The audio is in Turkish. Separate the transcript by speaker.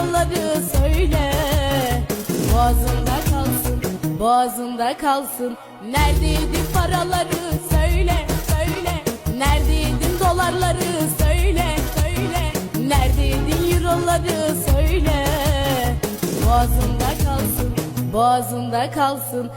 Speaker 1: yalanları söyle. Boğazında kalsın, boğazında kalsın. Neredeydi paraları söyle, söyle. Neredeydin dolarları söyle, söyle. Neredeydin euroları söyle. Boğazında kalsın, boğazında kalsın.